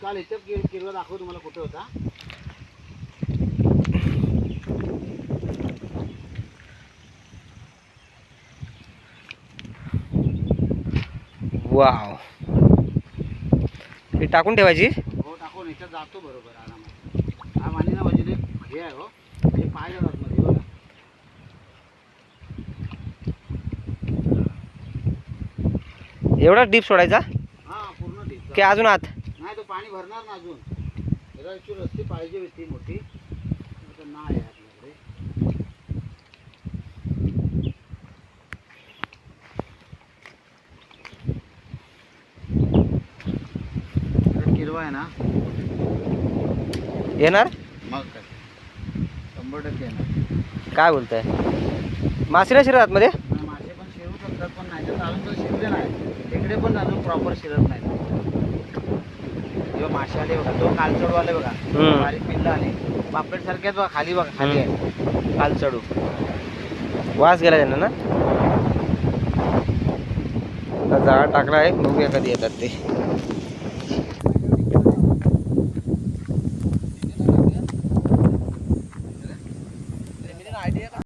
चाल इथं किरवा दाखव तुम्हाला कुठे होता. वाव. ही टाकून ठेवायची? हो टाकून याच्यात जातो बरोबर आरामात. हा माने ना म्हणजे हे आहे हो हे पाय जातात मध्ये बघा. एवढा डीप सोडायचा? हा पूर्ण ठीक की अजून आत? पाणी भरणार ना अजून? ॲक्च्युअली रस्ती पाहिजे होती मोठी. आता नाही आहे आपल्याकडे. किरवा आहे ना? येणार? मग काय? शंभर टक्के येणार. काय बोलताय? मासे शिरत आतमध्ये? नाही, मासे पण शिरू शकतात पण नाही तर अजून तर शिरले नाही. इकडे पण अजून प्रॉपर शिरत नाही मासे आले बघा तो कालचडू आले बघा. हम्म. बारीक पिल्ल आले पापलेट सारखेच बघा खाली बघा खाली आहे. कालचडू वास गेला त्यांना ना? आता जाळ टाकला आहे बघूया कधी येतात ते.